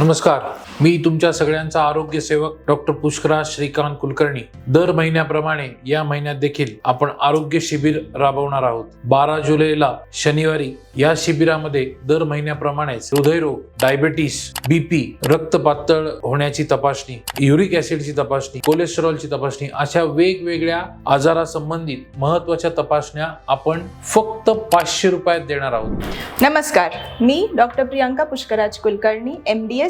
नमस्कार मी तुमच्या सगळ्यांचा आरोग्य सेवक डॉक्टर पुष्कराज श्रीकांत कुलकर्णी. दर महिन्याप्रमाणे या महिन्यात देखील आपण आरोग्य शिबिर राबवणार आहोत. बारा जुलैला शनिवारी या शिबिरामध्ये दर महिन्याप्रमाणेच हृदयरोग डायबेटीस बीपी रक्त पातळ होण्याची तपासणी युरिक ऍसिडची तपासणी कोलेस्ट्रॉलची तपासणी अशा वेगवेगळ्या आजारासंबंधित महत्त्वाच्या तपासण्या आपण फक्त पाचशे रुपयात देणार आहोत. नमस्कार. मी doctor Priyanka Pushkaraj Kulkarni M D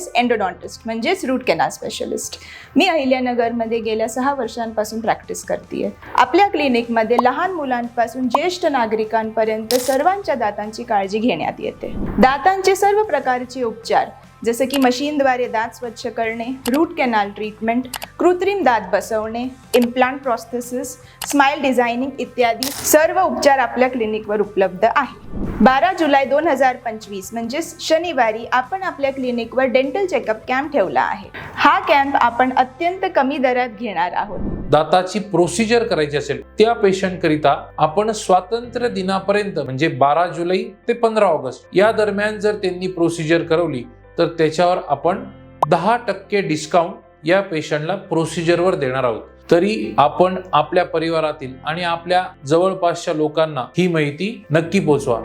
specialist म्हणजेच रूट कॅनाल स्पेशलिस्ट मी अहिल्यानगरमध्ये गेल्या सहा वर्षांपासून प्रॅक्टिस करते आपल्या क्लिनिकमध्ये लहान मुलांपासून ज्येष्ठ नागरिकांपर्यंत सर्वांच्या दातांची काळजी घेण्यात येते. दातांचे सर्व प्रकारचे उपचार जसं की मशीनद्वारे दात स्वच्छ करणे रूट कॅनाल ट्रीटमेंट कृत्रिम दात बसवणे इम्प्लांट प्रोसेसिस स्माइल डिझायनिंग इत्यादी सर्व उपचार आपल्या क्लिनिकवर उपलब्ध आहे. बारा जुलै दोन हजार पंचवीस म्हणजेच शनिवारी आपण आपल्या क्लिनिकवर डेंटल चेकअप कॅम्प ठेवला आहे. हा कॅम्प आपण अत्यंत कमी दरात घेणार आहोत. दाताची प्रोसिजर करायची असेल त्या पेशंट करिता आपण स्वातंत्र्य दिनापर्यंत म्हणजे बारा जुलै ते पंधरा ऑगस्ट या दरम्यान जर त्यांनी प्रोसिजर करवली तर त्याच्यावर आपण दहा टक्के डिस्काउंट या पेशंटला प्रोसिजरवर देणार आहोत. तरी आपण आपल्या परिवारातील आणि आपल्या जवळपासच्या लोकांना ही माहिती नक्की पोचवा.